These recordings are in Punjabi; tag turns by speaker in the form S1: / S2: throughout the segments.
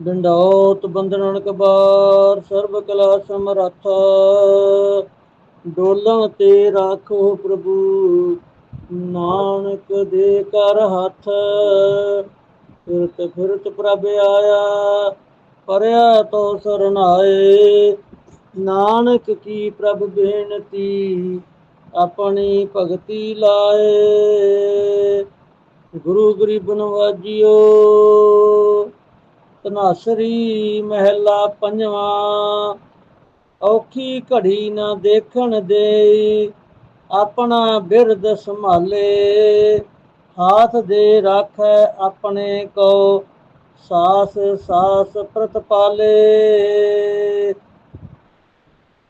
S1: ਡੰਡੌਤ ਬੰਦਨਨ ਕਬਾਰ, ਸਰਬ ਕਲਾ ਸਮਰੱਥ। ਡੋਲਣ ਤੇ ਰਾਖੋ ਪ੍ਰਭੂ, ਨਾਨਕ ਦੇ ਕਰ ਹੱਥ। ਫਿਰਤ ਫਿਰਤ ਪ੍ਰਭ ਆਇਆ, ਪਰਿਆ ਤੋ ਸਰਨਾਏ। ਨਾਨਕ ਕੀ ਪ੍ਰਭ ਬੇਨਤੀ, ਆਪਣੀ ਭਗਤੀ ਲਾਏ। ਗੁਰੂ ਗਰੀਬ ਨਵਾਜੀਓ ਤਨਾਸਰੀ ਮਹਿਲਾ ਪੰਜਵਾਂ। ਔਖੀ ਘੜੀ ਨਾ ਦੇਖਣ ਦੇ ਆਪਣਾ ਬਿਰਦ ਸੰਭਾਲੇ। ਹਾਥ ਦੇ ਰੱਖੈ ਆਪਣੇ ਕੋ, ਸਾਸ ਸਾਸ ਪ੍ਰਤਪਾਲੇ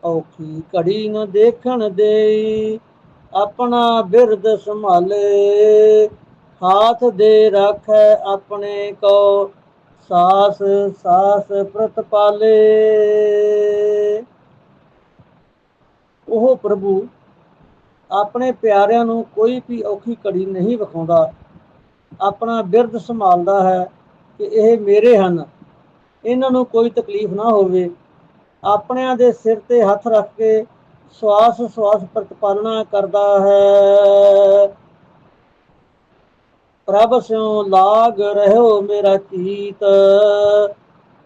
S1: ਔਖੀ ਘੜੀ ਨਾ ਦੇਖਣ ਦੇ ਆਪਣਾ ਬਿਰਦ ਸੰਭਾਲੇ। ਹਾਥ ਦੇ ਰੱਖੈ ਆਪਣੇ ਕੋ ਸਾਸ ਸਾਸ ਪ੍ਰਤਪਾਲੇ ਉਹ ਪ੍ਰਭੂ ਆਪਣੇ ਪਿਆਰਿਆਂ ਨੂੰ ਕੋਈ ਵੀ ਔਖੀ ਘੜੀ ਨਹੀਂ ਵਿਖਾਉਂਦਾ। ਆਪਣਾ ਬਿਰਧ ਸੰਭਾਲਦਾ ਹੈ ਕਿ ਇਹ ਮੇਰੇ ਹਨ। ਇਹਨਾਂ ਨੂੰ ਕੋਈ ਤਕਲੀਫ ਨਾ ਹੋਵੇ। ਆਪਣਿਆਂ ਦੇ ਸਿਰ ਤੇ ਹੱਥ ਰੱਖ ਕੇ ਸਵਾਸ ਸਵਾਸ ਪ੍ਰਤਪਾਲਣਾ ਕਰਦਾ ਹੈ। ਪ੍ਰਭ ਸਿਉ ਲਾਗ ਰਹਿਓ ਮੇਰਾ ਚੀਤ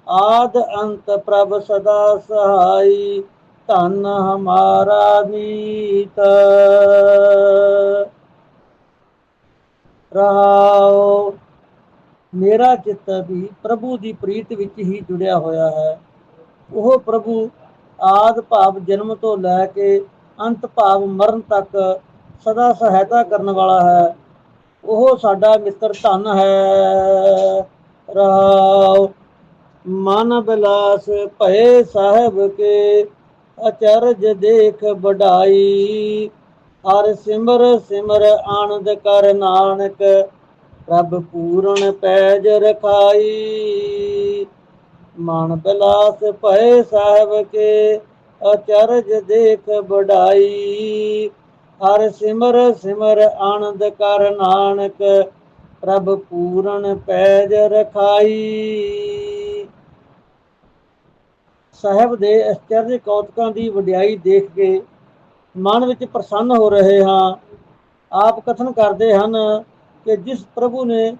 S1: ਆਦ ਅੰਤ ਪ੍ਰਭ ਸਦਾ ਸਹਾਈ, ਧਨ ਹਮਾਰਾ ਨੀਤ ਰਹਾਓ ਮੇਰਾ ਚਿੱਤ ਵੀ ਪ੍ਰਭੂ ਦੀ ਪ੍ਰੀਤ ਵਿੱਚ ਹੀ ਜੁੜਿਆ ਹੋਇਆ ਹੈ। ਉਹ ਪ੍ਰਭੂ ਆਦ ਭਾਵ ਜਨਮ ਤੋਂ ਲੈ ਕੇ ਅੰਤ ਭਾਵ ਮਰਨ ਤੱਕ ਸਦਾ ਸਹਾਇਤਾ ਕਰਨ ਵਾਲਾ ਹੈ। ਉਹ ਸਾਡਾ ਮਿੱਤਰ ਧਨ ਹੈ। ਰਹਾਉ ਮਨ ਬਿਲਾਸ ਭਏ ਸਾਹਿਬ ਕੇ ਅਚਰਜ ਦੇਖ ਵਡਾਈ। ਹਰ ਸਿਮਰ ਸਿਮਰ ਆਨੰਦ ਕਰ ਨਾਨਕ, ਪ੍ਰਭ ਪੂਰਨ ਪੈਜ ਰਖਾਈ। ਮਨ ਬਿਲਾਸ ਭਏ ਸਾਹਿਬ ਕੇ ਅਚਰਜ ਦੇਖ ਵਡਾਈ। ਹਰ ਸਿਮਰ ਸਿਮਰ ਆਨੰਦ ਕਰ ਨਾਨਕ, ਪ੍ਰਭ ਪੂਰਨ ਪੈਜ ਰਖਾਈ। ਸਾਹਿਬ ਦੇ ਅਚਰਜ ਕੌਤਕਾਂ ਦੀ ਵਡਿਆਈ ਦੇਖ ਕੇ ਮਨ ਵਿੱਚ ਪ੍ਰਸੰਨ ਹੋ ਰਹੇ ਹਾਂ। ਆਪ ਕਥਨ ਕਰਦੇ ਹਨ ਕਿ ਜਿਸ ਪ੍ਰਭੂ ਨੇ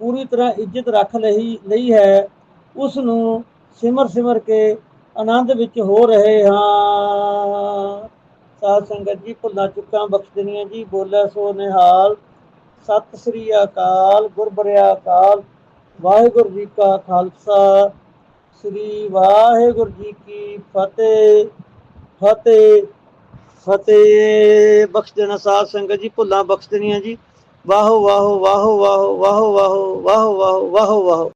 S1: ਪੂਰੀ ਤਰ੍ਹਾਂ ਇੱਜ਼ਤ ਰੱਖ ਲਈ ਲਈ ਹੈ, ਉਸ ਨੂੰ ਸਿਮਰ ਸਿਮਰ ਕੇ ਆਨੰਦ ਵਿੱਚ ਹੋ ਰਹੇ ਹਾਂ। ਸਾਧ ਸੰਗਤ ਜੀ, ਭੁੱਲਾਂ ਚੁੱਕਾਂ ਬਖਸ਼ ਦੇਣੀਆਂ ਜੀ, ਬੋਲੇ ਸੋ ਨਿਹਾਲ। ਸਤਿ ਸ੍ਰੀ ਅਕਾਲ ਗੁਰਬਰਿਆ ਅਕਾਲ। ਵਾਹਿਗੁਰੂ ਜੀ ਕਾ ਖਾਲਸਾ। ਸ੍ਰੀ ਵਾਹਿਗੁਰੂ ਜੀ ਕੀ ਫਤਿਹ। ਫਤਿਹ ਫਤਿਹ। ਬਖਸ਼ ਦੇਣਾ ਸਾਧ ਸੰਗਤ ਜੀ, ਭੁੱਲਾਂ ਬਖਸ਼ ਦੇਣੀਆਂ ਜੀ। ਵਾਹੋ ਵਾਹੋ ਵਾਹੋ ਵਾਹੋ ਵਾਹੋ ਵਾਹੋ ਵਾਹੋ ਵਾਹੋ ਵਾਹੋ ਵਾਹੋ।